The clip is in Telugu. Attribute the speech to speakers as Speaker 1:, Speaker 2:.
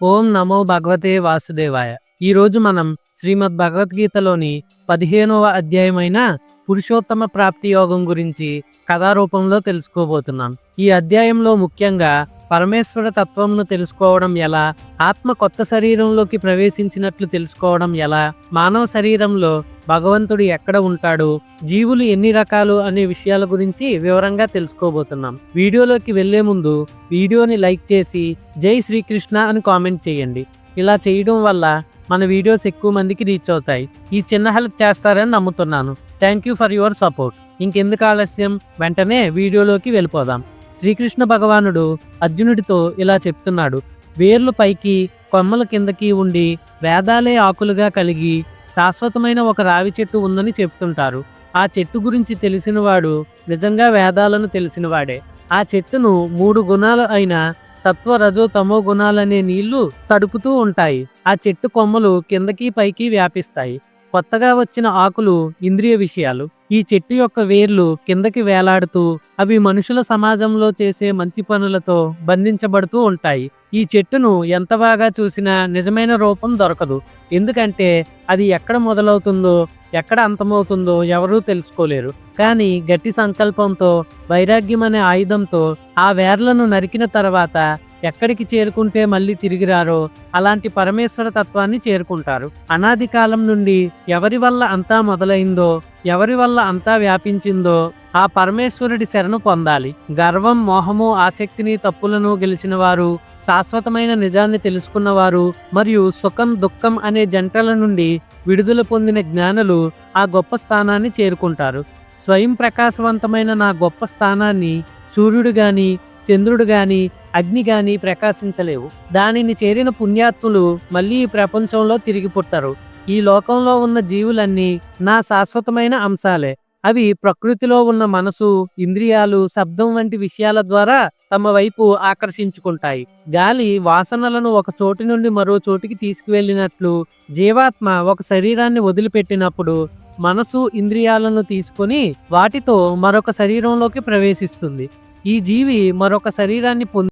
Speaker 1: ఓం నమో భగవతే వాసుదేవాయ. ఈ రోజు మనం శ్రీమద్ భగవద్గీతలోని పదిహేనవ అధ్యాయమైన పురుషోత్తమ ప్రాప్తి యోగం గురించి కథారూపంలో తెలుసుకోబోతున్నాం. ఈ అధ్యాయంలో ముఖ్యంగా పరమేశ్వర తత్వంను తెలుసుకోవడం ఎలా ఆత్మ కొత్త శరీరంలోకి ప్రవేశించినట్లు తెలుసుకోవడం ఎలా మానవ శరీరంలో భగవంతుడు ఎక్కడ ఉంటాడు జీవులు ఎన్ని రకాలు అనే విషయాల గురించి వివరంగా తెలుసుకోబోతున్నాం. వీడియోలోకి వెళ్ళే ముందు వీడియోని లైక్ చేసి జై శ్రీకృష్ణ అని కామెంట్ చేయండి. ఇలా చేయడం వల్ల మన వీడియోస్ ఎక్కువ మందికి రీచ్ అవుతాయి. ఈ చిన్న హెల్ప్ చేస్తారని నమ్ముతున్నాను. Thank you for your support. ఇంకెందుకు ఆలస్యం? వెంటనే వీడియోలోకి వెళ్ళిపోదాం. శ్రీకృష్ణ భగవానుడు అర్జునుడితో ఇలా చెప్తున్నాడు. వేర్లు పైకి కొమ్మల కిందకి ఉండి వేదాలే ఆకులుగా కలిగి శాశ్వతమైన ఒక రావి చెట్టు ఉందని చెప్తుంటారు. ఆ చెట్టు గురించి తెలిసినవాడు నిజంగా వేదాలను తెలిసినవాడే. ఆ చెట్టును మూడు గుణాలు అయిన సత్వ రజో తమో గుణాలనే నీళ్ళు తడుపుతూ ఉంటాయి. ఆ చెట్టు కొమ్మలు కిందకి పైకి వ్యాపిస్తాయి. కొత్తగా వచ్చిన ఆకులు ఇంద్రియ విషయాలు. ఈ చెట్టు యొక్క వేర్లు కిందకి వేలాడుతూ అవి మనుషుల సమాజంలో చేసే మంచి పనులతో బంధించబడుతూ ఉంటాయి. ఈ చెట్టును ఎంత బాగా చూసినా నిజమైన రూపం దొరకదు. ఎందుకంటే అది ఎక్కడ మొదలవుతుందో ఎక్కడ అంతమవుతుందో ఎవరూ తెలుసుకోలేరు. కానీ గట్టి సంకల్పంతో వైరాగ్యం అనే ఆయుధంతో ఆ వేర్లను నరికిన తర్వాత ఎక్కడికి చేరుకుంటే మళ్ళీ తిరిగి రారో అలాంటి పరమేశ్వర తత్వాన్ని చేరుకుంటారు. అనాది కాలం నుండి ఎవరి వల్ల అంతా మొదలైందో ఎవరి వల్ల అంతా వ్యాపించిందో ఆ పరమేశ్వరుడి శరణు పొందాలి. గర్వం మోహము ఆసక్తిని తప్పులను గెలిచిన వారు శాశ్వతమైన నిజాన్ని తెలుసుకున్నవారు మరియు సుఖం దుఃఖం అనే జంటల నుండి విడుదల పొందిన జ్ఞానులు ఆ గొప్ప స్థానాన్ని చేరుకుంటారు. స్వయం ప్రకాశవంతమైన నా గొప్ప స్థానాన్ని సూర్యుడు గాని చంద్రుడు గాని అగ్ని గాని ప్రకాశించలేవు. దానిని చేరిన పుణ్యాత్ములు మళ్ళీ ఈ ప్రపంచంలో తిరిగి పుట్టరు. ఈ లోకంలో ఉన్న జీవులన్నీ నా శాశ్వతమైన అంశాలే. అవి ప్రకృతిలో ఉన్న మనసు ఇంద్రియాలు శబ్దం వంటి విషయాల ద్వారా తమ వైపు ఆకర్షించుకుంటాయి. గాలి వాసనలను ఒక చోటి నుండి మరో చోటికి తీసుకువెళ్ళినట్లు జీవాత్మ ఒక శరీరాన్ని వదిలిపెట్టినప్పుడు మనసు ఇంద్రియాలను తీసుకొని వాటితో మరొక శరీరంలోకి ప్రవేశిస్తుంది. ఈ జీవి మరొక శరీరాన్ని పొంది